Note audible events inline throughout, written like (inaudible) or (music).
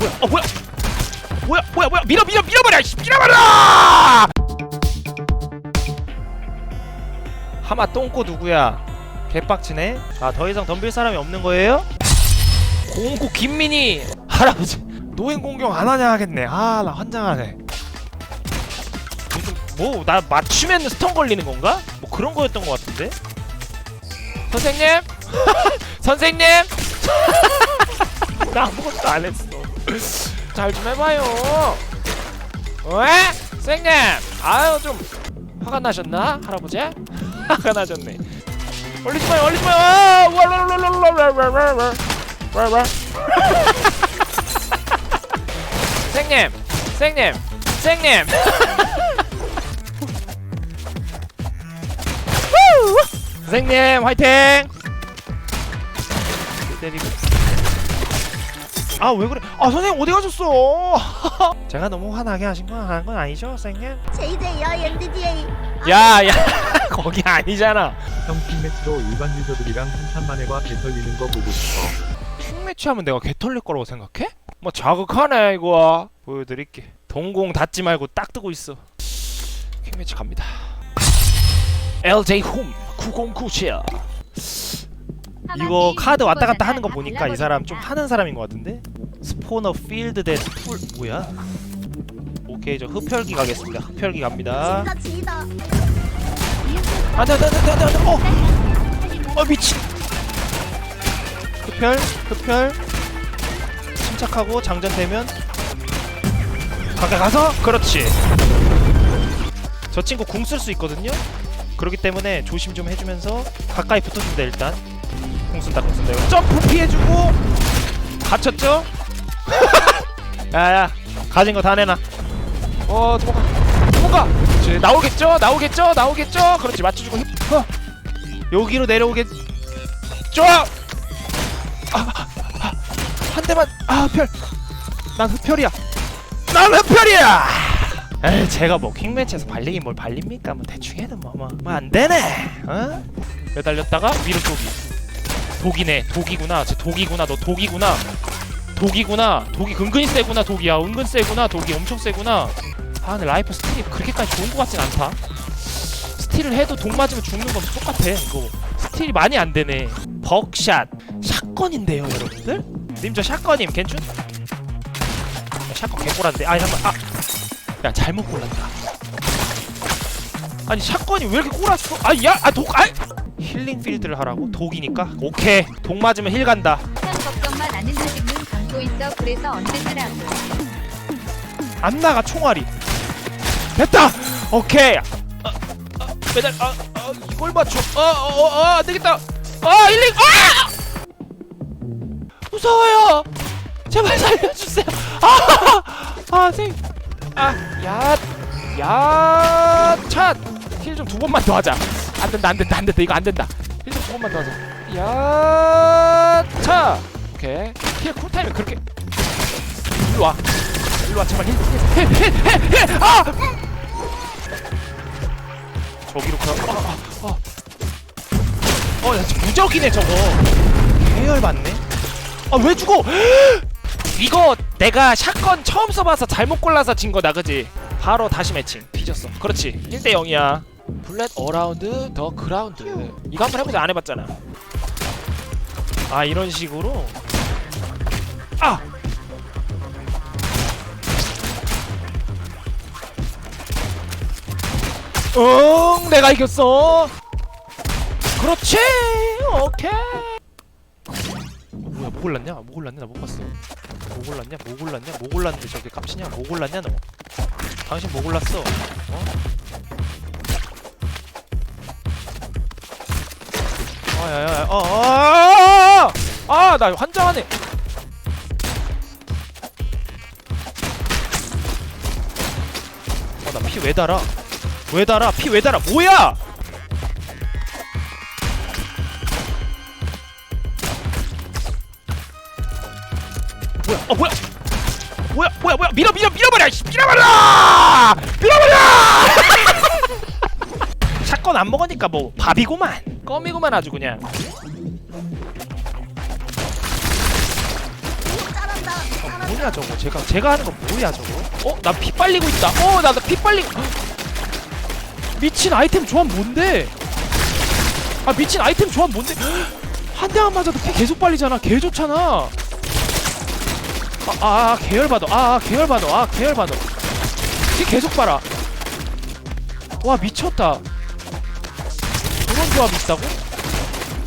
뭐야? 어 뭐야? 뭐야? 뭐야? 뭐야? 밀어 밀어 밀어버려! 씨, 밀어버려! 하마 똥꼬 누구야? 개빡치네. 아 더 이상 덤빌 사람이 없는 거예요? 공구 김민희 할아버지 노인 공격 안 하냐 하겠네. 아 나 환장하네. 뭐 나 맞추면 스턴 걸리는 건가? 뭐 그런 거였던 것 같은데. 선생님, (laughs) 선생님. (laughs) 나 아무것도 안 했어. 잘 좀 해봐요 왜? 선생님 아유 좀 화가 나셨나? 할아버지? 화가 나셨네 올리지 마요 올리지 마요 선생님 선생님 선생님 선생님 화이팅 때리고 아 왜 그래? 아 선생님 어디 가셨어? (laughs) 제가 너무 화나게 하신 건 하는 건 아니죠, 선생님? JJ야 MDDA 야 야 거기 아니잖아. 형팀 매치로 일반 유저들이랑 한판만회와 개털리는 거 보고 싶어. 킹매치 하면 내가 개 털릴 거라고 생각해? 뭐 자극하네 이거. 보여드릴게. 동공 닫지 말고 딱 뜨고 있어. 킹매치 갑니다. LJ 홈 9097. 이거 카드 왔다 갔다 하는 거 보니까 이 사람 좀 하는 사람인 것 같은데? 스포너 필드 데풀 뭐야? 오케이 저 흡혈기 가겠습니다. 흡혈기 갑니다. 안돼 안돼 안돼 안돼 안돼. 어! 어 미친. 흡혈 흡혈. 침착하고 장전되면 가까 가서? 그렇지. 저 친구 궁 쓸 수 있거든요? 그렇기 때문에 조심 좀 해주면서 가까이 붙어준다 일단 궁 쓴다 궁 쓴다 이거 점프 피해주고 갇혔죠? (laughs) 야야 가진 거 다 내놔. 어 도망가. 도망가! 그렇지. 나오겠죠? 나오겠죠? 나오겠죠? 그렇지. 맞춰주고 힘. 어. 여기로 내려오겠죠 아, 아, 아, 한 대만. 아 흡혈. 난 흡혈이야. 난 흡혈이야! 에이 제가 뭐 킹매치에서 발리긴 뭘 발립니까? 뭐 대충 해도 뭐뭐 안 되네. 어? 매달렸다가 위로 쏘기 독이네. 독이구나. 쟤 독이구나. 너 독이구나. 독이구나. 독이 은근히 세구나 독이야 은근 세구나 독이. 엄청 세구나. 아 근데 라이프 스틸이 그렇게까지 좋은 것 같진 않다. 스틸을 해도 독 맞으면 죽는 건 똑같아 이거. 스틸이 많이 안 되네. 벅샷. 샷건인데요 여러분들? 님 저 샷건임 괜춘? 야, 샷건 개꼬란데. 아니 잠깐 아야 잘못 골랐다. 아니 샷건이 왜 이렇게 꼬랐어? 아야아독 아 힐링 필드를 하라고? 독이니까? 오케이. 독 맞으면 힐 간다. 걱정만 안 흔들리는 감고 있어. 그래서 언제나라고. 안 나가 총알이. 됐다! 오케이. 아, 아, 매달 아, 아 이걸 맞춰. 어어어 안 되겠다. 아 힐링 아! 무서워요. 제발 살려주세요. 아아 생. 아야야찻힐 좀 두 번만 더 하자 안 된다 안 된다 안 된다. 이거 안 된다. 두 번만 더 하자. 야차! 오케이. 힐 쿨타임이 그렇게. 일로 와. 일로 와 제발. 힐힐힐힐힐아! 저기로 가. 어어어. 어, 야, 무적이네 저거. 계열 받네? 아 왜 죽어? (gasps) 이거 내가 샷건 처음 써봐서 잘못 골라서 진 거다 그지? 바로 다시 매칭. 뒤졌어. 그렇지. 1대 0이야 블랙 어라운드 더 그라운드. 이거 한번 해보자. 안 해봤잖아. 아 이런 식으로? 아! 응 내가 이겼어. 그렇지! 오케이! 어, 뭐야 뭐 골랐냐? 뭐 골랐냐? 나 못 봤어. 뭐 골랐냐? 뭐 골랐냐? 뭐 골랐는데 저게 깝치냐? 뭐 골랐냐 너? 당신 뭐 골랐어? 어? 어 밀어버려 샷 건 안 먹으니까 뭐 밥이구만. 껌이구만 아주 그냥. 뭐냐 저거? 제가 제가 하는 건 뭐야 저거? 어? 나 피 빨리고 있다. 어? 나 피 빨리 미친 아이템 조합 뭔데? 아 미친 아이템 조합 뭔데? (gasps) 한 대만 맞아도 피 계속 빨리잖아. 개 좋잖아. 아, 아, 아 계열받아. 아, 아 계열받아. 아 계열받아. 피 계속 빨아. 와 미쳤다 조합이 있다고?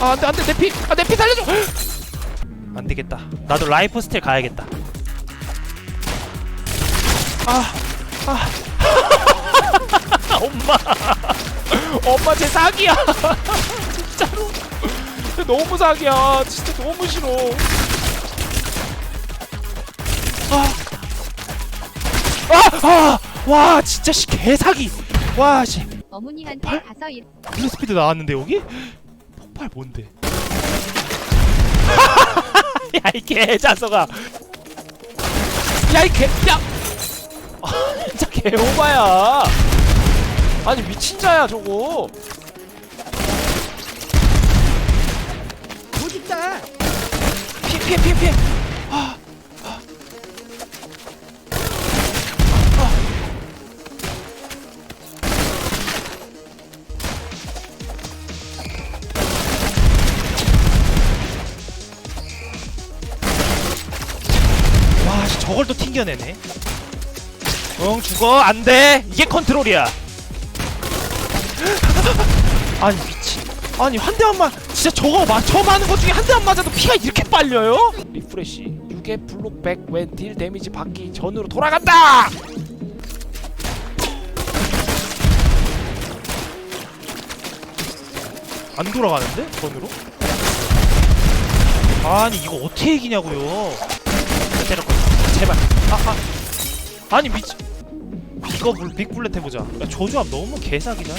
아 안돼 안돼 내피 아 내 피 살려줘 (gasps) 안 되겠다. 나도 라이프 스틸 가야겠다. 아, 아. (laughs) 엄마, (laughs) 엄마 제 사기야. (laughs) 진짜로. 너무 사기야. 진짜 너무 싫어. 아, 아, 아, 와, 진짜 씨 개사기. 와, 씨. 어머니한테 팔? 가서 일 블루 스피드 나왔는데 여기? 폭발 뭔데? (laughs) 야 이 개자석아 야 이 개.. 야! 아 (laughs) 진짜 개오바야 아니 미친 자야 저거 멋있다. 피해 피해 피해 피해 튕겨내네. 응, 죽어. 안 돼. 이게 컨트롤이야. (gasps) 아니, 미친. 아니, 한 대만 맞, 진짜 저거 맞, 저 많은 것 중에 한 대만 맞아도 피가 이렇게 빨려요? 리프레시. 6의 블록 백 웬 딜 데미지 받기 전으로 돌아간다! 안 돌아가는데? 전으로? 아니, 이거 어떻게 이기냐고요. 때렸거든. 제발. 아니 미치. 이거 물 빅블렛 해보자. 야, 저 조합 너무 개사기잖아.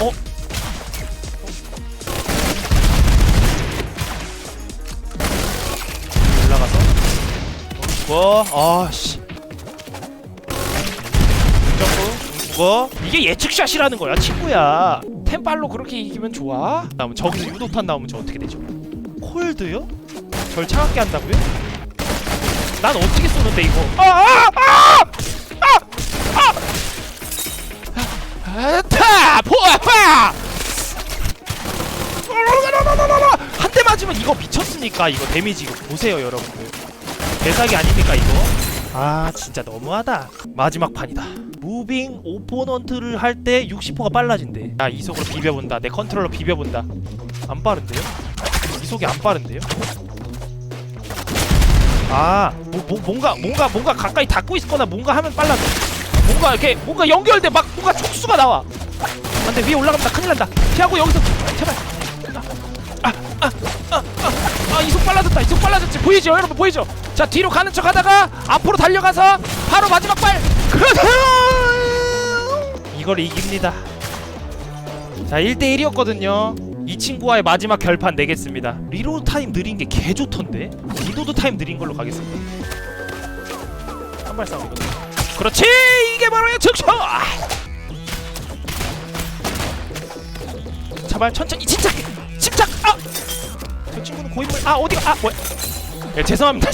어? 올라가서. 어, 죽어. 아 씨. 점프. 죽어. 이게 예측샷이라는 거야, 친구야. 템빨로 그렇게 이기면 좋아? 다음 저기서 유도탄 나오면 저 어떻게 되죠? 콜드요? 절 차갑게 한다고요? 난 어떻게 쏘는데 이거? 아! 아! 아! 아! 아! 아 타! 포아파! 한 대 맞으면 이거 미쳤으니까 이거 데미지 이거 보세요 여러분들 대사기 아닙니까 이거? 아 진짜 너무하다 마지막 판이다 무빙 오포넌트를 할 때 60%가 빨라진대 야 이속으로 비벼본다 내 컨트롤러 비벼본다 안 빠른데요? 이속이 안 빠른데요? 아, 뭐, 뭐, 뭔가 뭔가 뭔가 가까이 닿고 있거나 뭔가 하면 빨라져. 뭔가 이렇게 뭔가 연결돼 막 뭔가 촉수가 나와. 안돼 위에 올라간다 큰일 난다. 피하고 여기서 제발. 아, 아, 아, 아, 아, 이속 빨라졌다. 이속 빨라졌지. 보이죠, 여러분 보이죠? 자 뒤로 가는 척 하다가 앞으로 달려가서 바로 마지막 발. 그렇죠. 이걸 이깁니다. 자 1대 1이었거든요. 이 친구와의 마지막 결판 내겠습니다. 리로드 타임 느린 게 개 좋던데. 리로드 타임 느린 걸로 가겠습니다. 한발 싸움 이거든. 그렇지 이게 바로 예측쇼. 아. 제발 천천히 침착 침착. 아. 저 친구는 고인물. 아 어디가? 아 뭐야? 예, 죄송합니다.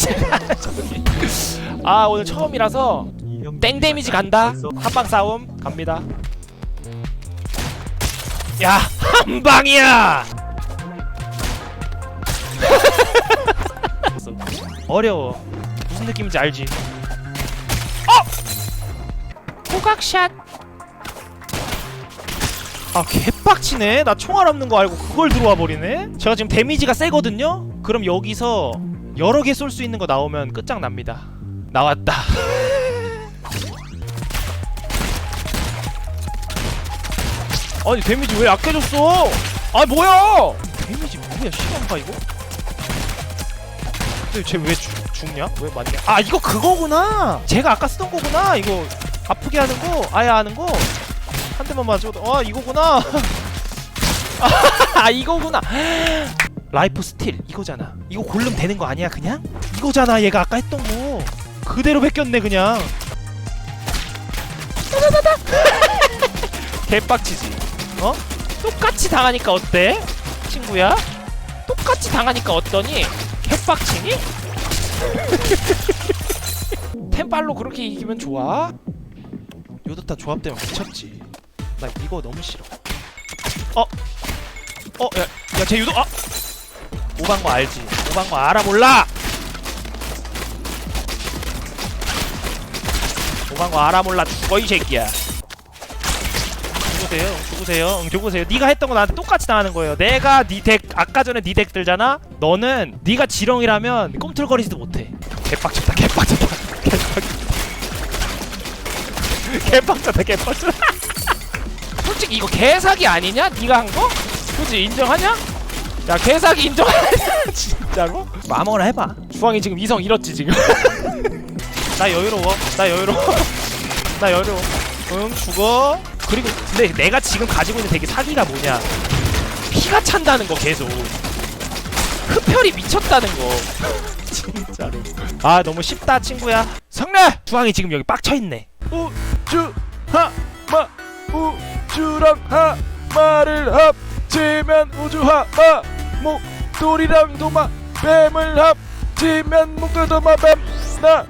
(laughs) 아 오늘 처음이라서 땡 데미지 간다. 한방 싸움 갑니다. 야, 한 방이야. (laughs) 어려워. 무슨 느낌인지 알지? 어! 호각샷. 아, 개빡치네. 나 총알 없는 거 알고 그걸 들어와 버리네. 제가 지금 데미지가 세거든요. 그럼 여기서 여러 개 쏠 수 있는 거 나오면 끝장납니다. 나왔다. (laughs) 아니 데미지 왜 약해졌어? 아 뭐야? 데미지 뭐야 실화인가 이거? 근데 쟤왜 죽냐? 왜 맞냐? 아 이거 그거구나. 제가 아까 쓰던 거구나. 이거 아프게 하는 거, 아야 하는 거. 한 대만 맞아도 아 이거구나. (laughs) 아 이거구나. 라이프 스틸 이거잖아. 이거 골름 되는 거 아니야 그냥? 이거잖아 얘가 아까 했던 거. 그대로 베꼈네 그냥. (laughs) 개빡치지. 어? 똑같이 당하니까 어때? 친구야? 똑같이 당하니까 어떠니? 개빡치니? (laughs) 템빨로 그렇게 이기면 좋아? 요드타 조합되면 미쳤지 나 이거 너무 싫어 어? 어? 야, 야, 쟤 유도, 아! 오방거 알지? 오방거 알아, 몰라! 오방거 알아, 몰라, 죽어, 이 새끼야. 응, 죽으세요, 응, 죽으세요. 네가 했던 거 나한테 똑같이 당하는 거예요. 내가 네 덱, 아까 전에 네덱 들잖아? 너는 네가 지렁이라면 꿈틀거리지도 못해. 개빡쳤다, 개빡쳤다, 개빡쳤다. 개빡쳤다, 개빡쳤다. 솔직히 이거 개사기 아니냐? 네가 한 거? 그지 인정하냐? 야 개사기 인정하냐? (laughs) 진짜로? 뭐 아무거나 해봐 주황이 지금 이성 잃었지 지금 (laughs) 나 여유로워 나 여유로워 (laughs) 나 여유로워 응 죽어 그리고 근데 내가 지금 가지고 있는 되게 사기가 뭐냐? 피가 찬다는 거 계속. 흡혈이 미쳤다는 거. (laughs) 진짜로. 아 너무 쉽다 친구야. 성래! 주황이 지금 여기 빡쳐있네. 우주 하마 우주랑 하마를 합치면 우주 하마 목돌이랑 도마 뱀을 합치면 목돌 도마 뱀나